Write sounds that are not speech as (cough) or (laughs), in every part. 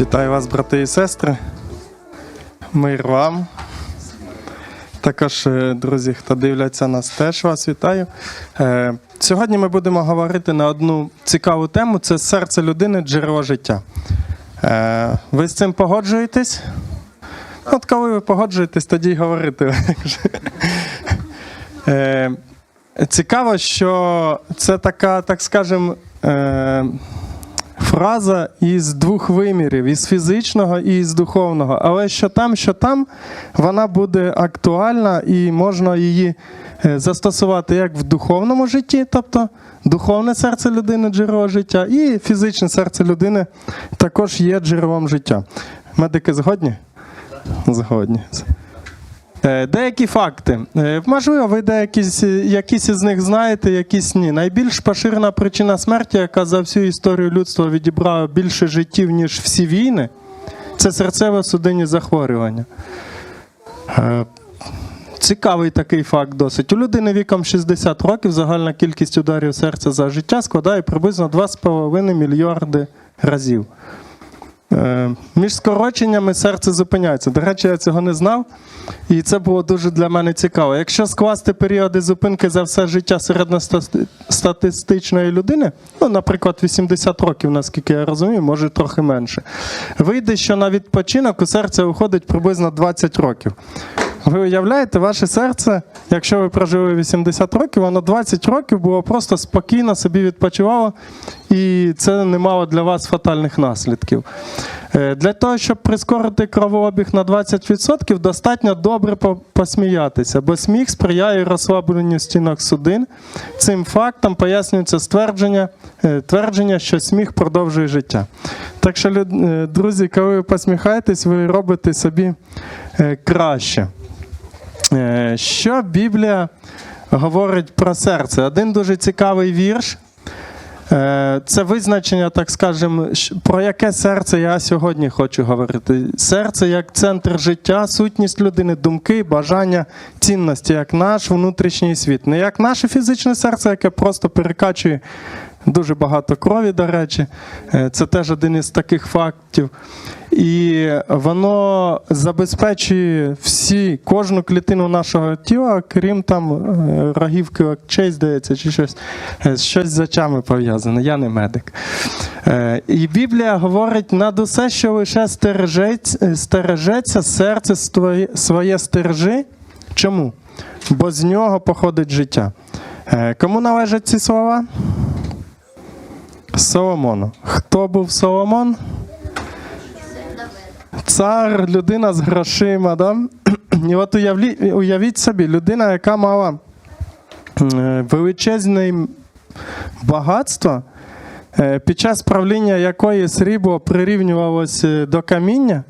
Вітаю вас, брати і сестри. Мир вам. Також, е, друзі, хто дивляться нас, теж вас вітаю. Е, Сьогодні ми будемо говорити на одну цікаву тему: це серце людини, джерело життя. Е, Ви з цим погоджуєтесь? От коли ви погоджуєтесь, тоді й говорити. (laughs) Цікаво, що це така, так скажем, е, фраза із двох вимірів: із фізичного і із духовного. Але що там, що там, вона буде актуальна і можна її е, застосувати як в духовному житті, тобто духовне серце людини джерело життя, і фізичне серце людини також є джерелом життя. Медики згодні? Згодні. Е, Деякі факти. Е, Можливо, ви деякісь, якісь із них знаєте, якісь ні. Найбільш поширена причина смерті, яка за всю історію людства відібрала більше життів, ніж всі війни, це серцево-судинні захворювання. Е, Цікавий такий факт досить. У людини віком 60 років загальна кількість ударів серця за життя складає приблизно 2,5 мільярди разів. Е, Між скороченнями серце зупиняється. До речі, я цього не знав, і це було дуже для мене цікаво. Якщо скласти періоди зупинки за все життя середньостатистичної людини, ну, наприклад, 80 років, наскільки я розумію, може трохи менше, вийде, що на відпочинок у серця уходить приблизно 20 років. Ви уявляєте, ваше серце, якщо ви прожили 80 років, воно 20 років було просто спокійно собі відпочивало, і це не мало для вас фатальних наслідків. Е, Для того, щоб прискорити кровообіг на 20%, достатньо добре посміятися, бо сміх сприяє розслабленню стінок судин. Цим фактом пояснюється ствердження, е, твердження, що сміх продовжує життя. Так що, е, друзі, коли ви посміхаєтесь, ви робите собі краще. Е, Що Біблія говорить про серце? Один дуже цікавий вірш. Е, Це визначення, так скажемо, про яке серце я сьогодні хочу говорити. Серце як центр життя, сутність людини, думки, бажання, цінності, як наш внутрішній світ. Не як наше фізичне серце, яке просто перекачує дуже багато крові, до речі. Е, Це теж один із таких фактів. І воно забезпечує всі, кожну клітину нашого тіла, крім там е, рогівки очей, здається, чи щось, е, щось з очами пов'язане. Я не медик. І Біблія говорить над усе, що лише стережеться, стережеться серце своє, стережи. Чому? Бо з нього походить життя. Кому належать ці слова? Соломону. Хто був Соломон? Цар, людина з грошима. Да? І от уявлі, уявіть собі, людина, яка мала величезне багатство, е, під час правління якої срібло прирівнювалося е, до каміння,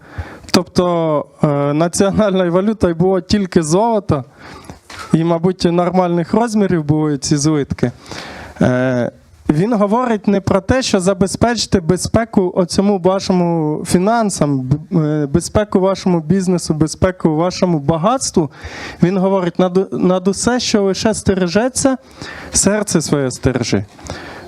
тобто е, національною валютою було тільки золото, і, мабуть, нормальних розмірів були ці злитки. Він говорить не про те, що забезпечити безпеку оцьому вашому фінансам, е, безпеку вашому бізнесу, безпеку вашому багатству. Він говорить над, над усе, що лише стережеться, серце своє стережи.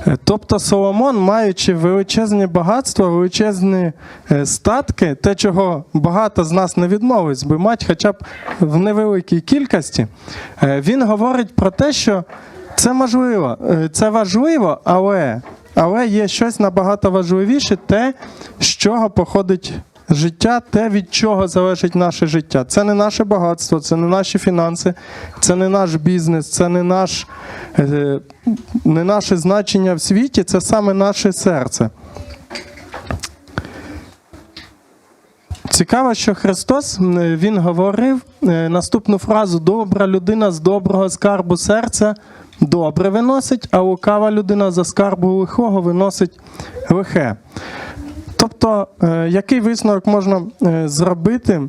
Е, Тобто Соломон, маючи величезне багатство, величезні е, статки, те, чого багато з нас не відмовить, би мати хоча б в невеликій кількості, він говорить про те, що це можливо, е, це важливо, але, але є щось набагато важливіше, те, з чого походить життя, те, від чого залежить наше життя. Це не наше багатство, це не наші фінанси, це не наш бізнес, це не, наш, е, не наше значення в світі, це саме наше серце. Цікаво, що Христос Він говорив е, наступну фразу: добра людина з доброго скарбу серця добре виносить, а лукава людина за скарбу лихого виносить лихе. Тобто, е, який висновок можна е, зробити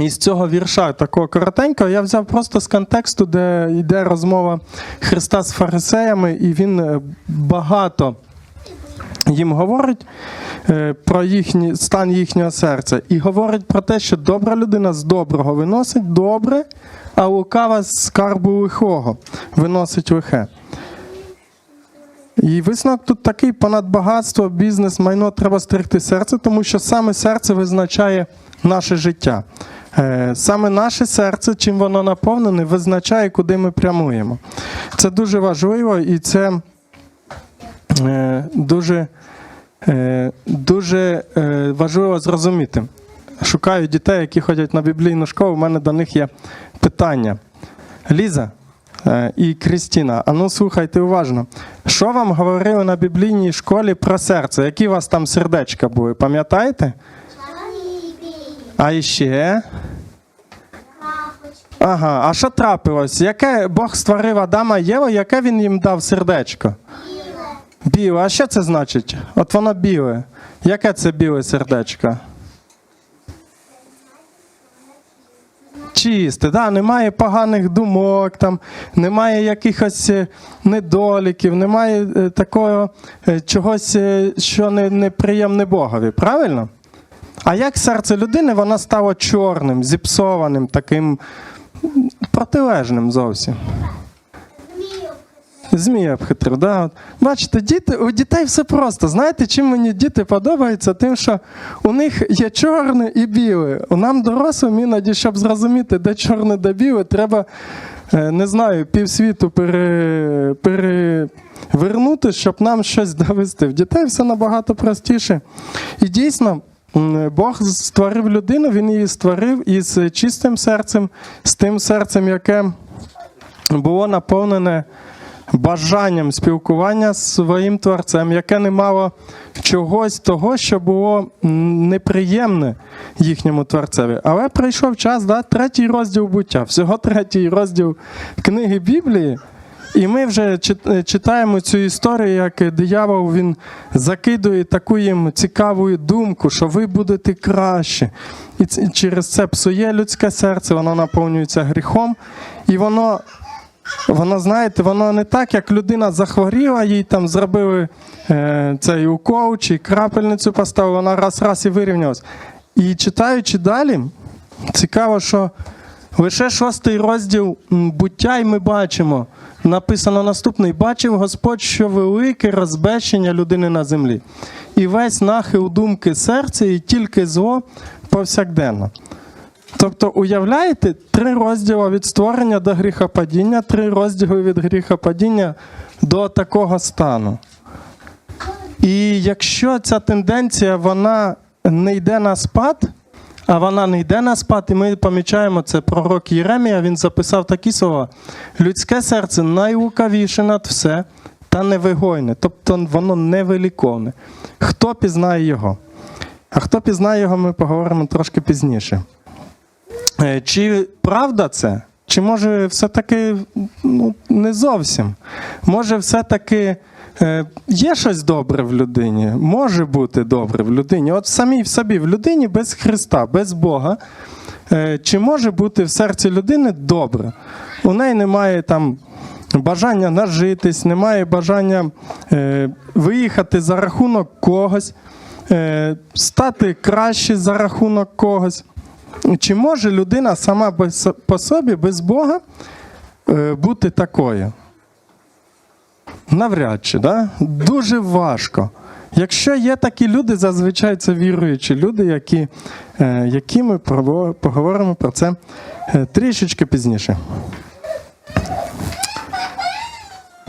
із цього вірша, такого коротенького, я взяв просто з контексту, де йде розмова Христа з фарисеями, і він е, багато їм говорить е, про їхній стан їхнього серця і говорить про те, що добра людина з доброго виносить добре, а лукава з скарбу лихого виносить лихе. І висновок тут такий: понад багатство, бізнес, майно треба стерегти серце, тому що саме серце визначає наше життя. Е, Саме наше серце, чим воно наповнене, визначає, куди ми прямуємо. Це дуже важливо і це дуже, е, дуже е, важливо зрозуміти. Шукаю дітей, які ходять на біблійну школу. У мене до них є питання. Ліза е, і Крістіна, а ну слухайте уважно. Що вам говорили на біблійній школі про серце? Які у вас там сердечка були? Пам'ятаєте? А іще? Ага, а що трапилось? Яке Бог створив Адама Єву, яке він їм дав сердечко? Біле. А що це значить? От воно біле. Яке це біле сердечко? Чисте, да? немає поганих думок, там, немає якихось е, недоліків, немає е, такого е, чогось, що не, неприємне Богові, правильно? А як серце людини, воно стало чорним, зіпсованим, таким протилежним зовсім. Обхитрив, да. От. Бачите, діти, у дітей все просто. Знаєте, чим мені діти подобаються? Тим, що у них є чорне і біле. Нам дорослим іноді, щоб зрозуміти, де чорне, де біле, треба, е, не знаю, півсвіту пере, перевернути, щоб нам щось довести. В дітей все набагато простіше. І дійсно. Бог створив людину, він її створив із чистим серцем, з тим серцем, яке було наповнене бажанням спілкування з своїм творцем, яке не мало чогось того, що було неприємне їхньому творцеві. Але прийшов час, да, третій розділ буття, всього третій розділ книги Біблії. І ми вже е, читаємо цю історію, як диявол він закидує таку їм цікаву думку, що ви будете краще. І через це псує людське серце, воно наповнюється гріхом, і воно Воно, знаєте, воно не так, як людина захворіла, їй там зробили е, цей укол чи крапельницю поставили, вона раз-раз і вирівнялась. І читаючи далі, цікаво, що лише шостий розділ буття, і ми бачимо, написано наступний: бачив Господь, що велике розбещення людини на землі, і весь нахил думки серця, і тільки зло повсякденно. Тобто, уявляєте, три розділи від створення до гріхопадіння, три розділи від гріхопадіння до такого стану. І якщо ця тенденція вона не йде на спад, а вона не йде на спад, і ми помічаємо це пророк Єремія, він записав такі слова: людське серце найлукавіше над все та невигойне, тобто воно невеликовне. Хто пізнає його? А хто пізнає його, ми поговоримо трошки пізніше. Е, Чи правда це? Чи може все-таки ну, не зовсім? Може, все-таки е, є щось добре в людині? Може бути добре в людині. От самій в собі, в людині без Христа, без Бога. Е, чи може бути в серці людини добре? У неї немає там бажання нажитись, немає бажання е, виїхати за рахунок когось, е, стати краще за рахунок когось. Чи може людина сама по собі, без Бога, е, бути такою? Навряд чи, да? дуже важко. Якщо є такі люди, зазвичай це віруючі люди, які, е, які ми поговоримо про це е, трішечки пізніше.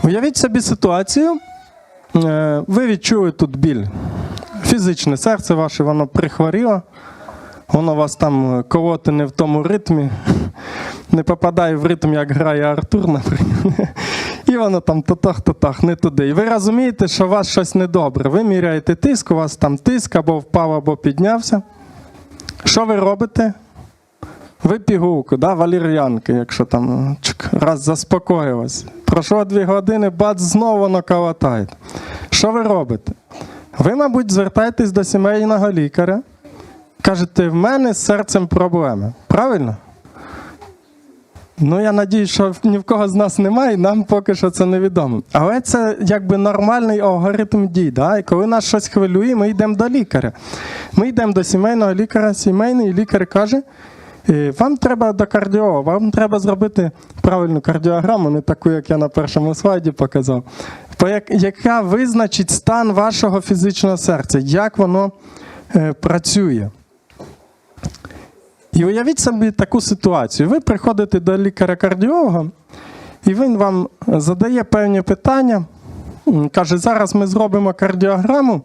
Уявіть собі ситуацію. Ви відчули тут біль. Фізичне серце ваше, воно прихворіло. Воно вас там колоти не в тому ритмі, не попадає в ритм, як грає Артур, наприклад. І воно там тотах-тотах, не туди. І ви розумієте, що у вас щось недобре. Ви міряєте тиск, у вас там тиск або впав, або піднявся. Що ви робите? Ви пігулку, да, валір'янки, якщо там чик, раз заспокоїлось. Пройшло дві години, бац, знову калатає. Що ви робите? Ви, мабуть, звертаєтесь до сімейного лікаря. Кажете, в мене з серцем проблеми. Правильно? Ну, я надію, що ні в кого з нас немає, і нам поки що це невідомо. Але це якби нормальний алгоритм дій. Да? І коли нас щось хвилює, ми йдемо до лікаря. Ми йдемо до сімейного лікаря, сімейний лікар каже, «Е, вам треба до кардіолога, вам треба зробити правильну кардіограму, не таку, як я на першому слайді показав. яка визначить стан вашого фізичного серця, як воно е, працює. І уявіть собі таку ситуацію. Ви приходите до лікаря-кардіолога, і він вам задає певні питання. Каже, зараз ми зробимо кардіограму.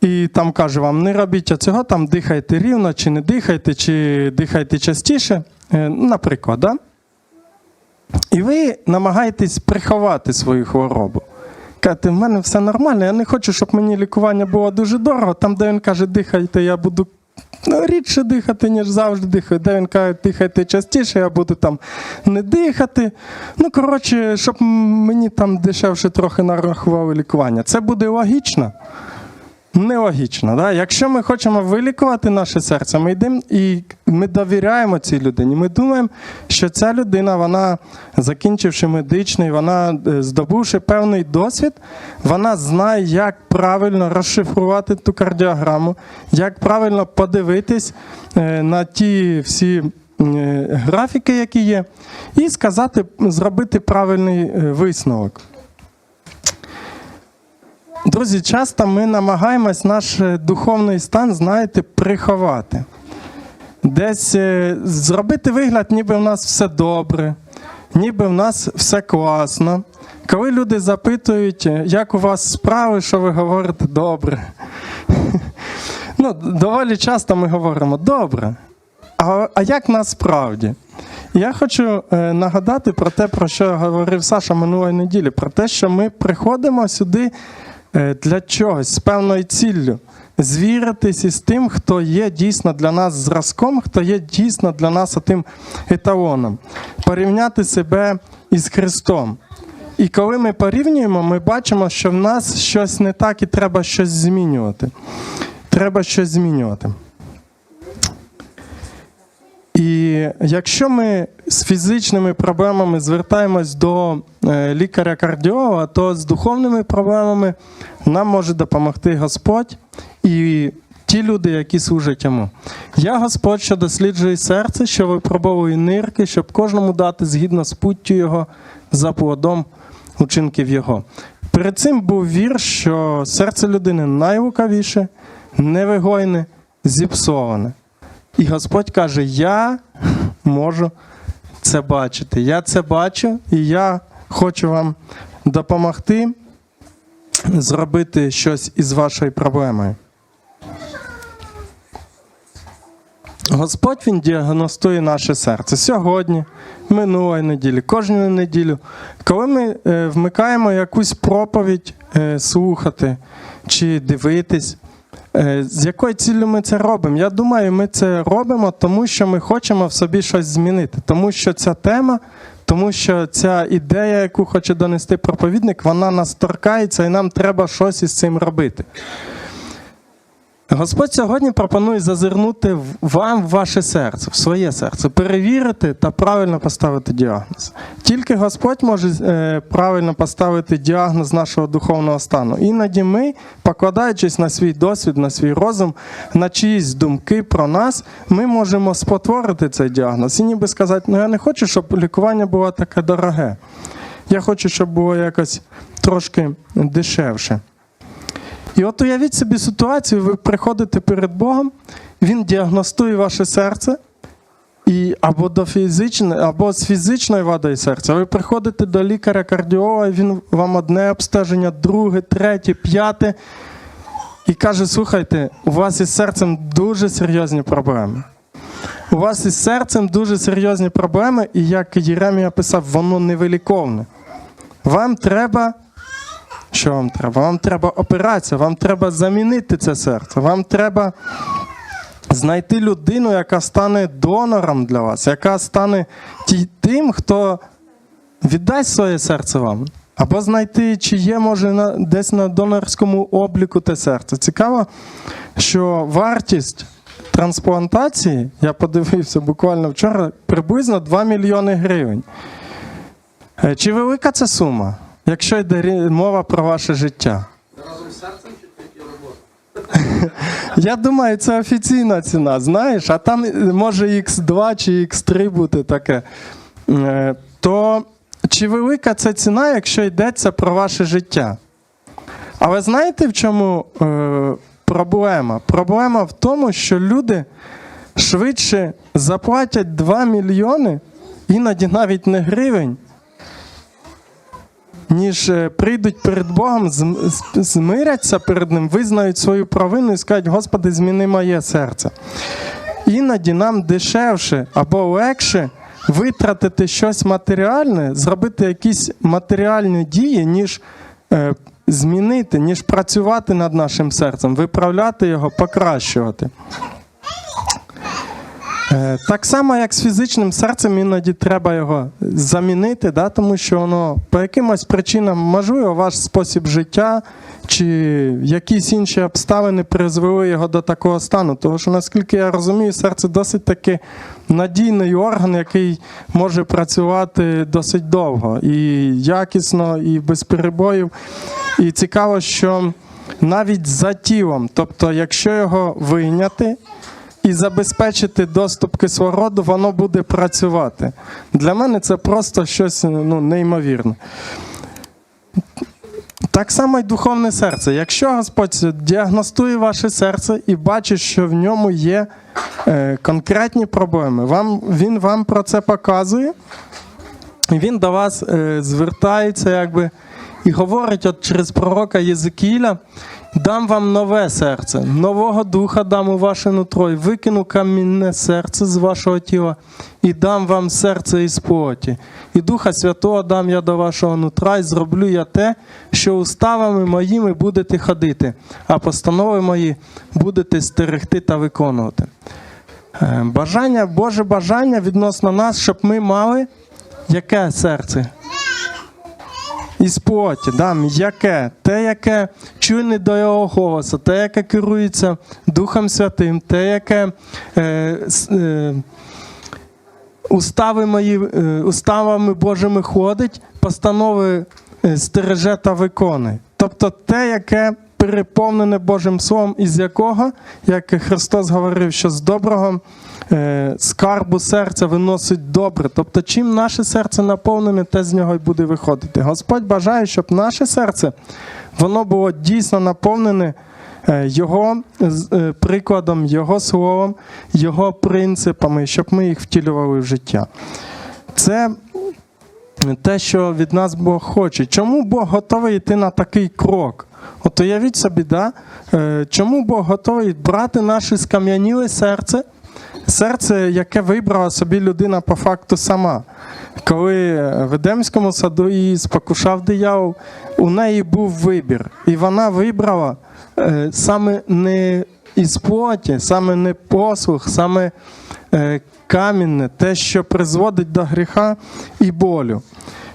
І там каже вам, не робіть цього, там дихайте рівно, чи не дихайте, чи дихайте частіше. Е, Наприклад, да? І ви намагаєтесь приховати свою хворобу. Кажете, в мене все нормально, я не хочу, щоб мені лікування було дуже дорого. Там, де він каже, дихайте, я буду ну, рідше дихати, ніж завжди дихаю. Де він каже, дихайте частіше, я буду там не дихати. Ну, коротше, щоб мені там дешевше трохи нарахували лікування. Це буде логічно. Нелогічно. Да? Якщо ми хочемо вилікувати наше серце, ми йдемо і ми довіряємо цій людині. Ми думаємо, що ця людина, вона, закінчивши медичний, вона е, здобувши певний досвід, вона знає, як правильно розшифрувати ту кардіограму, як правильно подивитись е, на ті всі е, графіки, які є, і сказати, зробити правильний висновок. Друзі, часто ми намагаємось наш е, духовний стан, знаєте, приховати. Десь е, зробити вигляд, ніби в нас все добре, ніби в нас все класно. Коли люди запитують, е, як у вас справи, що ви говорите добре. (laughs) Ну, доволі часто ми говоримо добре. А, а як насправді? Я хочу нагадати про те, про що говорив Саша минулої неділі, про те, що ми приходимо сюди для чогось з певною ціллю. Звіритись із тим, хто є дійсно для нас зразком, хто є дійсно для нас тим еталоном, порівняти себе із Христом. І коли ми порівнюємо, ми бачимо, що в нас щось не так і треба щось змінювати. Треба щось змінювати. І якщо ми з фізичними проблемами звертаємось до е, лікаря-кардіолога, то з духовними проблемами нам може допомогти Господь і ті люди, які служать йому. Я Господь, що досліджує серце, що випробовує нирки, щоб кожному дати згідно з путтю його за плодом учинків його. Перед цим був вірш, що серце людини найлукавіше, невигойне, зіпсоване. І Господь каже: Я можу це бачити. Я це бачу, і я хочу вам допомогти зробити щось із вашою проблемою. Господь Він діагностує наше серце сьогодні, минулої неділі, кожну неділю. Коли ми е, вмикаємо якусь проповідь е, слухати чи дивитись, З якою ціллю ми це робимо? Я думаю, ми це робимо, тому що ми хочемо в собі щось змінити. Тому що ця тема, тому що ця ідея, яку хоче донести проповідник, вона нас торкається і нам треба щось із цим робити. Господь сьогодні пропонує зазирнути вам в ваше серце, в своє серце, перевірити та правильно поставити діагноз. Тільки Господь може е, правильно поставити діагноз нашого духовного стану. Іноді ми, покладаючись на свій досвід, на свій розум, на чиїсь думки про нас, ми можемо спотворити цей діагноз і ніби сказати, ну я не хочу, щоб лікування було таке дороге. Я хочу, щоб було якось трошки дешевше. І от уявіть собі ситуацію, ви приходите перед Богом, Він діагностує ваше серце, і або до фізичної, або з фізичною вадою серця. Ви приходите до лікаря-кардіолога, він вам одне обстеження, друге, третє, п'яте. І каже: слухайте, у вас із серцем дуже серйозні проблеми. У вас із серцем дуже серйозні проблеми, і як Єремія писав, воно невиліковне. Вам треба що вам треба? Вам треба операція, вам треба замінити це серце, вам треба знайти людину, яка стане донором для вас, яка стане тим, хто віддасть своє серце вам. Або знайти, чи є, може, десь на донорському обліку те серце. Цікаво, що вартість трансплантації, я подивився буквально вчора, приблизно 2 мільйони гривень. Е, Чи велика це сума, якщо йде мова про ваше життя? Разом серцем чи тільки робота? Я думаю, це офіційна ціна, знаєш, а там може X2 чи X3 бути таке. Е, То чи велика це ціна, якщо йдеться про ваше життя? Але знаєте, в чому е, проблема? Проблема в тому, що люди швидше заплатять 2 мільйони, іноді навіть не гривень, ніж е, прийдуть перед Богом, змиряться перед Ним, визнають свою провину і скажуть, Господи, зміни моє серце. Іноді нам дешевше або легше витратити щось матеріальне, зробити якісь матеріальні дії, ніж е, змінити, ніж працювати над нашим серцем, виправляти його, покращувати. Е, Так само, як з фізичним серцем, іноді треба його замінити, да, тому що воно по якимось причинам, можливо, ваш спосіб життя чи якісь інші обставини призвели його до такого стану. Тому що, наскільки я розумію, серце досить таки надійний орган, який може працювати досить довго і якісно, і без перебоїв. І цікаво, що навіть за тілом, тобто, якщо його вийняти, і забезпечити доступ кислороду, воно буде працювати. Для мене це просто щось ну, неймовірне. Так само й духовне серце. Якщо Господь діагностує ваше серце і бачить, що в ньому є е, конкретні проблеми, вам, Він вам про це показує, і він до вас е, звертається, якби, і говорить от через пророка Єзекіля, дам вам нове серце, нового духа дам у ваше нутро, і викину камінне серце з вашого тіла, і дам вам серце із плоті. І Духа Святого дам я до вашого нутра, і зроблю я те, що уставами моїми будете ходити, а постанови мої будете стерегти та виконувати. Е, Бажання, Боже бажання відносно нас, щоб ми мали яке серце? Із плоті, да, яке? Те, яке чуйне до його голосу, те, яке керується Духом Святим, те, яке е, е, устави мої, е, уставами Божими ходить, постанови е, стереже та виконує. Тобто те, яке переповнене Божим Словом, із якого, як Христос говорив, що з доброго скарбу серця виносить добре. Тобто, чим наше серце наповнене, те з нього й буде виходити. Господь бажає, щоб наше серце воно було дійсно наповнене. е, Його е, прикладом, Його словом, Його принципами, щоб ми їх втілювали в життя. Це те, що від нас Бог хоче. Чому Бог готовий йти на такий крок? От уявіть собі, да? е, чому Бог готовий брати наше скам'яніле серце, серце, яке вибрала собі людина по факту сама. Коли в Едемському саду її спокушав диявол, у неї був вибір. І вона вибрала е, саме не із плоті, саме не послух, саме е, камінне, те, що призводить до гріха і болю.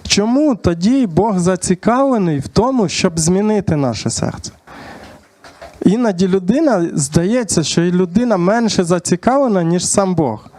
Чому тоді Бог зацікавлений в тому, щоб змінити наше серце? Іноді людина здається, що і людина менше зацікавлена, ніж сам Бог.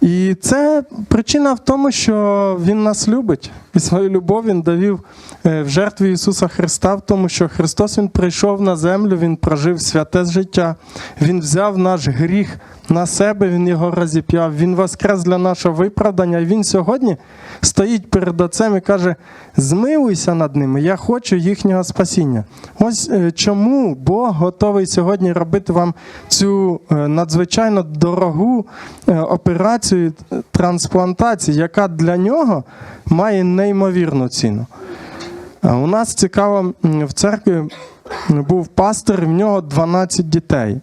І це причина в тому, що Він нас любить. І свою любов Він довів е, в жертві Ісуса Христа, в тому, що Христос Він прийшов на землю, Він прожив святе життя, Він взяв наш гріх на себе, Він його розіп'яв, Він воскрес для нашого виправдання. І Він сьогодні стоїть перед Отцем і каже: змилуйся над ними, я хочу їхнього спасіння. Ось е, чому Бог готовий сьогодні робити вам цю е, надзвичайно дорогу е, операцію трансплантації, яка для нього має неймовірну ціну. У нас цікаво, в церкві був пастор, і в нього 12 дітей.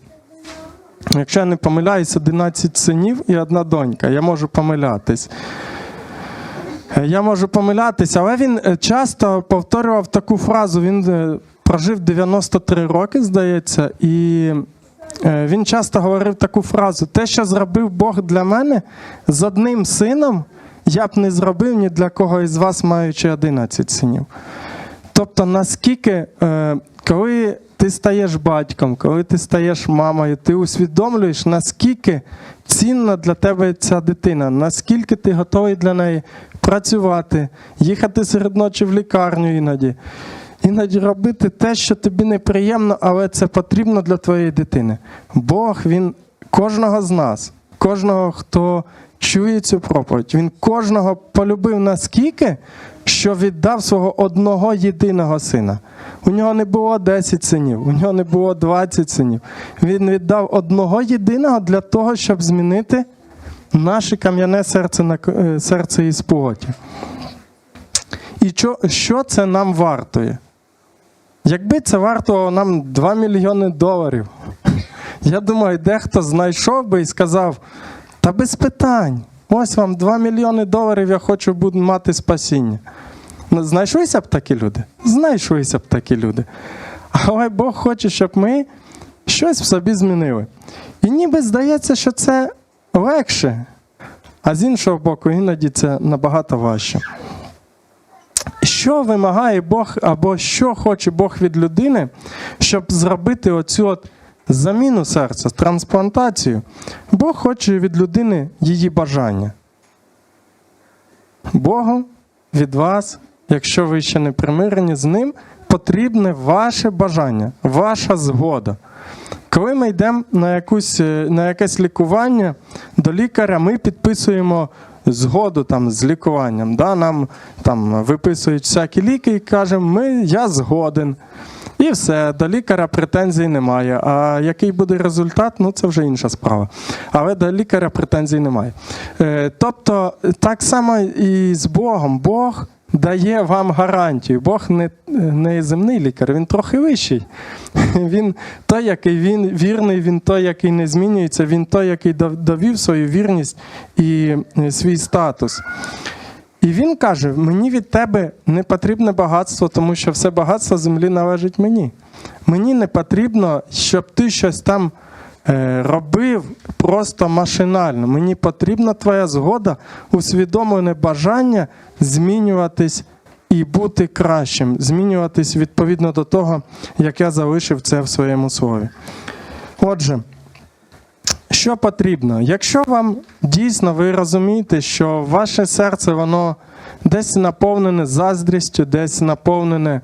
Якщо я не помиляюсь, 11 синів і одна донька. Я можу помилятись. Я можу помилятися, але він е, часто повторював таку фразу. Він е, прожив 93 роки, здається, і він часто говорив таку фразу: те, що зробив Бог для мене з одним сином, я б не зробив ні для кого із вас, маючи 11 синів. Тобто, наскільки, е, коли ти стаєш батьком, коли ти стаєш мамою, ти усвідомлюєш, наскільки цінна для тебе ця дитина, наскільки ти готовий для неї працювати, їхати серед ночі в лікарню іноді. Іноді робити те, що тобі неприємно, але це потрібно для твоєї дитини. Бог, він кожного з нас, кожного, хто чує цю проповідь. Він кожного полюбив наскільки, що віддав свого одного єдиного сина. У нього не було 10 синів, у нього не було 20 синів. Він віддав одного єдиного для того, щоб змінити наше кам'яне серце на е, серце із плоті. І що, що це нам вартує? Якби це вартувало нам 2 мільйони доларів, я думаю, дехто знайшов би і сказав: та без питань, ось вам 2 мільйони доларів, я хочу мати спасіння. Ну, Знайшлися б такі люди? Знайшлися б такі люди. Але Бог хоче, щоб ми щось в собі змінили. І ніби здається, що це легше, а з іншого боку, іноді це набагато важче. Що вимагає Бог або що хоче Бог від людини, щоб зробити оцю от заміну серця, трансплантацію? Бог хоче від людини її бажання. Богу від вас, якщо ви ще не примирені з ним, потрібне ваше бажання, ваша згода. Коли ми йдемо на, якусь, е, на якесь лікування до лікаря, ми підписуємо згоду там, з лікуванням. Да? Нам там, виписують всякі ліки і кажемо, ми, я згоден. І все, до лікаря претензій немає. А який буде результат, ну це вже інша справа. Але до лікаря претензій немає. Е, тобто, так само і з Богом. Бог дає вам гарантію. Бог не, не земний лікар, він трохи вищий. (laughs) Він той, який він вірний, він той, який не змінюється, він той, який дов- довів свою вірність і е, свій статус. І він каже: мені від тебе не потрібне багатство, тому що все багатство землі належить мені. Мені не потрібно, щоб ти щось там робив просто машинально. Мені потрібна твоя згода, усвідомлене бажання змінюватись і бути кращим, змінюватись відповідно до того, як я залишив це в своєму слові. Отже. Що потрібно? Якщо вам дійсно ви розумієте, що ваше серце воно десь наповнене заздрістю, десь наповнене.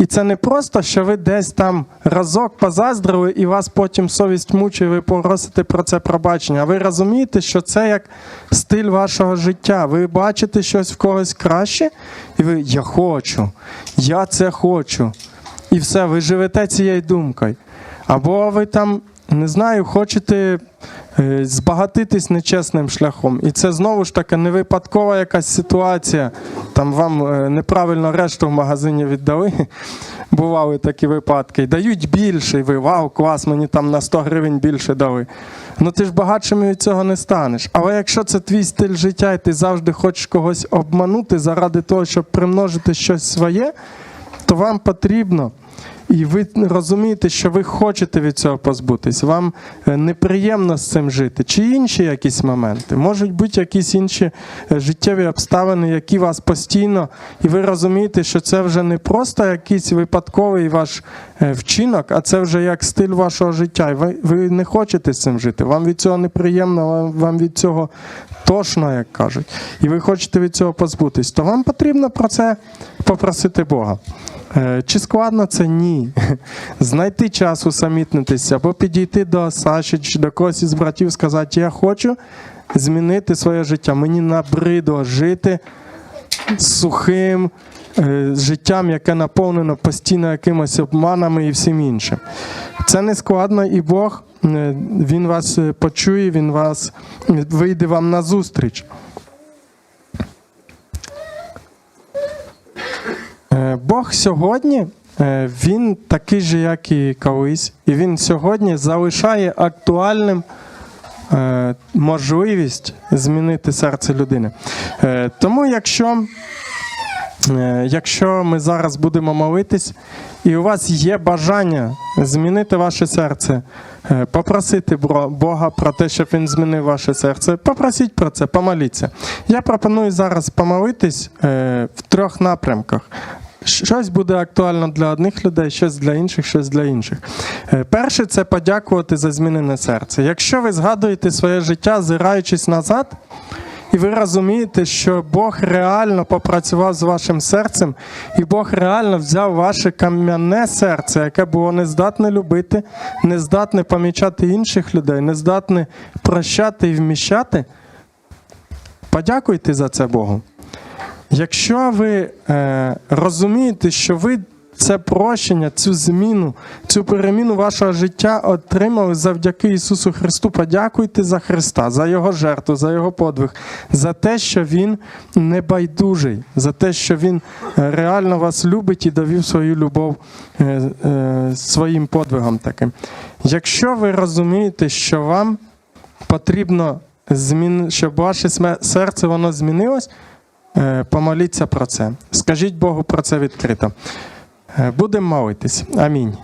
І це не просто, що ви десь там разок позаздрили, і вас потім совість мучує, ви просите про це пробачення. А ви розумієте, що це як стиль вашого життя. Ви бачите щось в когось краще, і ви я хочу, я це хочу. І все, ви живете цією думкою. Або ви там, не знаю, хочете збагатитись нечесним шляхом. І це знову ж таки не випадкова якась ситуація. Там вам е, неправильно решту в магазині віддали. (laughs) Бували такі випадки. Дають більше, і ви вау, клас, мені там на 100 гривень більше дали. Ну ти ж багатшим від цього не станеш. Але якщо це твій стиль життя, і ти завжди хочеш когось обманути заради того, щоб примножити щось своє, то вам потрібно. І ви розумієте, що ви хочете від цього позбутись. Вам е, неприємно з цим жити. Чи інші якісь моменти? Можуть бути якісь інші е, життєві обставини, які вас постійно, і ви розумієте, що це вже не просто якийсь випадковий ваш е, вчинок, а це вже як стиль вашого життя. І ви, ви не хочете з цим жити. Вам від цього неприємно, вам- вам від цього тошно, як кажуть. І ви хочете від цього позбутись, то вам потрібно про це попросити Бога. Е, Чи складно це? Ні. (laughs) Знайти час усамітнитися, або підійти до Саші чи до когось із братів, сказати, я хочу змінити своє життя. Мені набридло жити сухим е, життям, яке наповнено постійно якимось обманами і всім іншим. Це не складно, і Бог Він вас е, почує, Він вас вийде вам на зустріч. Е, Бог сьогодні, е, він такий же, як і колись, і він сьогодні залишає актуальним е, можливість змінити серце людини. Е, Тому, якщо, е, якщо ми зараз будемо молитись, і у вас є бажання змінити ваше серце, е, попросити Бога про те, щоб він змінив ваше серце, попросіть про це, помоліться. Я пропоную зараз помолитись е, в трьох напрямках. Щось буде актуально для одних людей, щось для інших, щось для інших. Е, Перше це подякувати за змінене серце. Якщо ви згадуєте своє життя, зираючись назад, і ви розумієте, що Бог реально попрацював з вашим серцем, і Бог реально взяв ваше кам'яне серце, яке було не здатне любити, не здатне помічати інших людей, не здатне прощати і вміщати. Подякуйте за це Богу. Якщо ви е, розумієте, що ви це прощення, цю зміну, цю переміну вашого життя отримали завдяки Ісусу Христу, подякуйте за Христа, за Його жертву, за Його подвиг, за те, що Він небайдужий, за те, що Він е, реально вас любить і довів свою любов е, е, своїм подвигом таким. Якщо ви розумієте, що вам потрібно змін... щоб ваше серце воно змінилось, помоліться про це. Скажіть Богу про це відкрито. Е, Будемо молитись. Амінь.